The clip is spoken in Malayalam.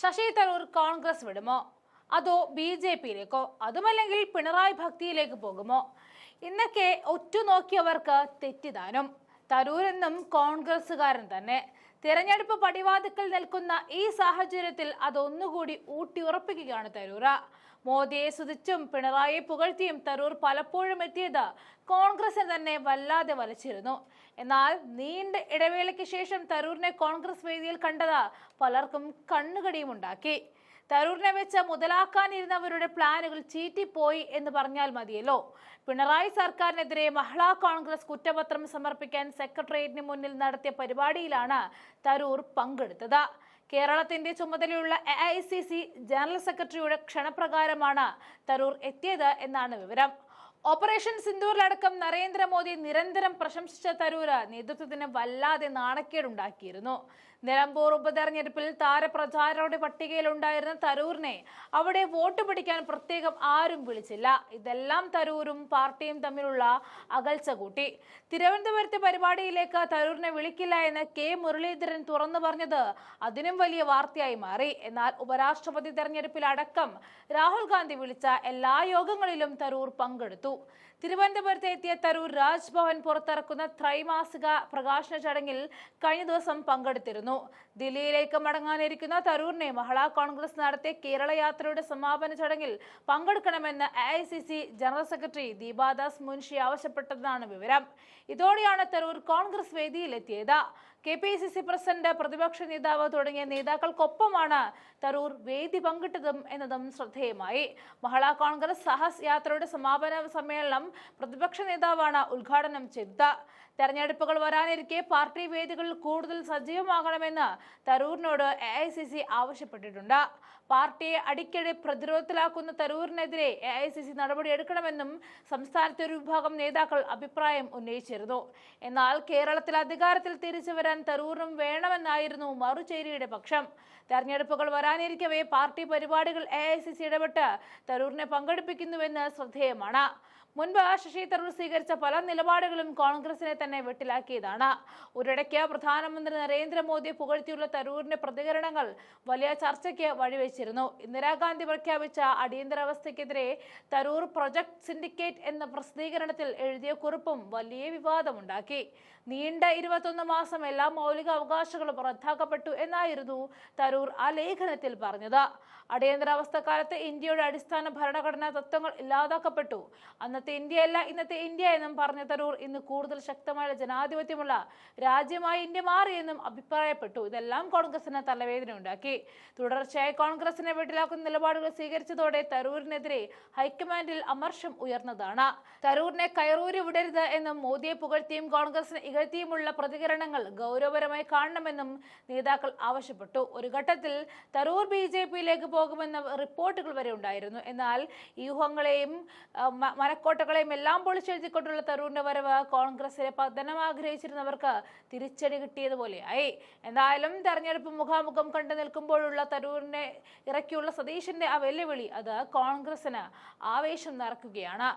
ശശി തരൂർ കോൺഗ്രസ് വിടുമോ? അതോ ബി ജെ പിയിലേക്കോ? അതുമല്ലെങ്കിൽ പിണറായി ഭക്തിയിലേക്ക് പോകുമോ? ഇന്നൊക്കെ ഒറ്റുനോക്കിയവർക്ക് തെറ്റിദ്ധാനം തരൂർ എന്നും കോൺഗ്രസ്സുകാരൻ തന്നെ. തിരഞ്ഞെടുപ്പ് പടിവാതിക്കൽ നിൽക്കുന്ന ഈ സാഹചര്യത്തിൽ അതൊന്നുകൂടി ഊട്ടിയുറപ്പിക്കുകയാണ് തരൂറ മോദിയെ സ്തുതിച്ചും പിണറായിയെ പുകഴ്ത്തിയും തരൂർ പലപ്പോഴും എത്തിയത് കോൺഗ്രസിനെ തന്നെ വല്ലാതെ വലച്ചിരുന്നു. എന്നാൽ നീണ്ട ഇടവേളയ്ക്ക് ശേഷം തരൂരിനെ കോൺഗ്രസ് വേദിയിൽ കണ്ടത് പലർക്കും കണ്ണുകടിയും ഉണ്ടാക്കി തരൂരിനെ വെച്ച് മുതലാക്കാനിരുന്നവരുടെ പ്ലാനുകൾ ചീറ്റിപ്പോയി എന്ന് പറഞ്ഞാൽ മതിയല്ലോ. പിണറായി സർക്കാരിനെതിരെ മഹിളാ കോൺഗ്രസ് കുറ്റപത്രം സമർപ്പിക്കാൻ സെക്രട്ടേറിയറ്റിന് മുന്നിൽ നടത്തിയ പരിപാടിയിലാണ് തരൂർ പങ്കെടുത്തത്. കേരളത്തിന്റെ ചുമതലയുള്ള A I C C general സെക്രട്ടറിയുടെ ക്ഷണപ്രകാരമാണ് തരൂർ എത്തിയത് എന്നാണ് വിവരം. ഓപ്പറേഷൻ സിന്ദൂറിലടക്കം നരേന്ദ്രമോദി നിരന്തരം പ്രശംസിച്ച തരൂര് നേതൃത്വത്തിന് വല്ലാതെ നാണക്കേടുണ്ടാക്കിയിരുന്നു. നിലമ്പൂർ ഉപതെരഞ്ഞെടുപ്പിൽ താരപ്രചാരകരുടെ പട്ടികയിലുണ്ടായിരുന്ന തരൂരിനെ അവിടെ വോട്ട് പിടിക്കാൻ പ്രത്യേകം ആരും വിളിച്ചില്ല. ഇതെല്ലാം തരൂരും പാർട്ടിയും തമ്മിലുള്ള അകൽച്ച കൂട്ടി. തിരുവനന്തപുരത്തെ പരിപാടിയിലേക്ക് തരൂരിനെ വിളിക്കില്ല എന്ന് കെ മുരളീധരൻ തുറന്നു പറഞ്ഞത് അതിനും വലിയ വാർത്തയായി മാറി. എന്നാൽ ഉപരാഷ്ട്രപതി തെരഞ്ഞെടുപ്പിൽ അടക്കം രാഹുൽ ഗാന്ധി വിളിച്ച എല്ലാ യോഗങ്ങളിലും തരൂർ പങ്കെടുത്തു. തിരുവനന്തപുരത്ത് എത്തിയ തരൂർ രാജ്ഭവൻ പുറത്തിറക്കുന്ന ത്രൈമാസിക പ്രകാശന ചടങ്ങിൽ കഴിഞ്ഞ ദിവസം പങ്കെടുത്തിരുന്നു. ദില്ലിയിലേക്ക് മടങ്ങാനിരിക്കുന്ന തരൂറിനെ മഹിളാ കോൺഗ്രസ് നടത്തിയ കേരള യാത്രയുടെ സമാപന ചടങ്ങിൽ പങ്കെടുക്കണമെന്ന് A general secretary Deepa Das Munshi ആവശ്യപ്പെട്ടതാണ് വിവരം. ഇതോടെയാണ് Tharoor Congress വേദിയിലെത്തിയത്. K P C C president പ്രതിപക്ഷ നേതാവ് തുടങ്ങിയ നേതാക്കൾക്കൊപ്പമാണ് തരൂർ വേദി പങ്കിട്ടതും എന്നതും ശ്രദ്ധേയമായി. മഹിളാ കോൺഗ്രസ് സഹസ് യാത്രയുടെ സമാപന സമ്മേളനം പ്രതിപക്ഷ നേതാവാണ് ഉദ്ഘാടനം ചെയ്തത്. തെരഞ്ഞെടുപ്പുകൾ വരാനിരിക്കെ പാർട്ടി വേദികളിൽ കൂടുതൽ സജീവമാകണമെന്ന് തരൂരിനോട് എ ഐ സി സി ആവശ്യപ്പെട്ടിട്ടുണ്ട്. പാർട്ടിയെ അടിക്കടി പ്രതിരോധത്തിലാക്കുന്ന തരൂരിനെതിരെ എ ഐ സി സി നടപടിയെടുക്കണമെന്നും സംസ്ഥാനത്തെ ഒരു വിഭാഗം നേതാക്കൾ അഭിപ്രായം ഉന്നയിച്ചിരുന്നു. എന്നാൽ കേരളത്തിൽ അധികാരത്തിൽ തിരിച്ചു വരാൻ തരൂറിനും വേണമെന്നായിരുന്നു മറുചേരിയുടെ പക്ഷം. തെരഞ്ഞെടുപ്പുകൾ വരാനിരിക്കവേ പാർട്ടി പരിപാടികൾ എ ഐ സി സി ഇടപെട്ട് തരൂറിനെ പങ്കെടുപ്പിക്കുന്നുവെന്ന് ശ്രദ്ധേയമാണ്. മുൻപ് ശശി തരൂർ സ്വീകരിച്ച പല നിലപാടുകളും കോൺഗ്രസിനെ തന്നെ വെട്ടിലാക്കിയതാണ്. ഒരിടയ്ക്ക് പ്രധാനമന്ത്രി നരേന്ദ്രമോദിയെ പുകഴ്ത്തിയുള്ള തരൂരിന്റെ പ്രതികരണങ്ങൾ വലിയ ചർച്ചയ്ക്ക് വഴിവെച്ചിരുന്നു. ഇന്ദിരാഗാന്ധി പ്രഖ്യാപിച്ച അടിയന്തരാവസ്ഥയ്ക്കെതിരെ തരൂർ പ്രൊജക്ട് സിൻഡിക്കേറ്റ് എന്ന പ്രസിദ്ധീകരണത്തിൽ എഴുതിയ കുറിപ്പും വലിയ വിവാദമുണ്ടാക്കി. നീണ്ട ഇരുപത്തൊന്ന് മാസം എല്ലാ മൗലിക അവകാശങ്ങളും റദ്ദാക്കപ്പെട്ടു എന്നായിരുന്നു തരൂർ ആ ലേഖനത്തിൽ പറഞ്ഞത്. അടിയന്തരാവസ്ഥ കാലത്ത് ഇന്ത്യയുടെ അടിസ്ഥാന ഭരണഘടനാ തത്വങ്ങൾ ഇല്ലാതാക്കപ്പെട്ടു. അന്നത്തെ ഇന്ത്യയല്ല ഇന്നത്തെ ഇന്ത്യ എന്നും പറഞ്ഞ തരൂർ ഇന്ന് കൂടുതൽ ശക്തമായ ജനാധിപത്യമുള്ള രാജ്യമായി ഇന്ത്യ മാറിയെന്നും അഭിപ്രായപ്പെട്ടു. ഇതെല്ലാം കോൺഗ്രസിന് തലവേദന ഉണ്ടാക്കി തുടർച്ചയായി കോൺഗ്രസിനെ വെട്ടിലാക്കുന്ന നിലപാടുകൾ സ്വീകരിച്ചതോടെ തരൂരിനെതിരെ ഹൈക്കമാൻഡിൽ അമർഷം ഉയർന്നതാണ്. തരൂരിനെ കയറൂരി വിടരുത് എന്നും മോദിയെ പുകഴ്ത്തിയും കോൺഗ്രസിനെ ഇകഴ്ത്തിയുമുള്ള പ്രതികരണങ്ങൾ ഗൗരവപരമായി കാണണമെന്നും നേതാക്കൾ ആവശ്യപ്പെട്ടു. ഒരു ഘട്ടത്തിൽ തരൂർ ബി ജെ പിയിലേക്ക് പോകുമെന്ന റിപ്പോർട്ടുകൾ വരെ ഉണ്ടായിരുന്നു. എന്നാൽ വ്യൂഹങ്ങളെയും മനക്കോട്ടകളെയും എല്ലാം പൊളിച്ചെഴുതിക്കൊണ്ടുള്ള തരൂരിന്റെ വരവ് കോൺഗ്രസിലെ പതനം ആഗ്രഹിച്ചിരുന്നവർക്ക് തിരിച്ചടി കിട്ടിയതുപോലെയായി എന്തായാലും തെരഞ്ഞെടുപ്പ് മുഖാമുഖം കണ്ടു നിൽക്കുമ്പോഴുള്ള തരൂരിനെ ഇറക്കിയുള്ള സതീശന്റെ ആ വെല്ലുവിളി അത് കോൺഗ്രസിന് ആവേശം നിറക്കുകയാണ്.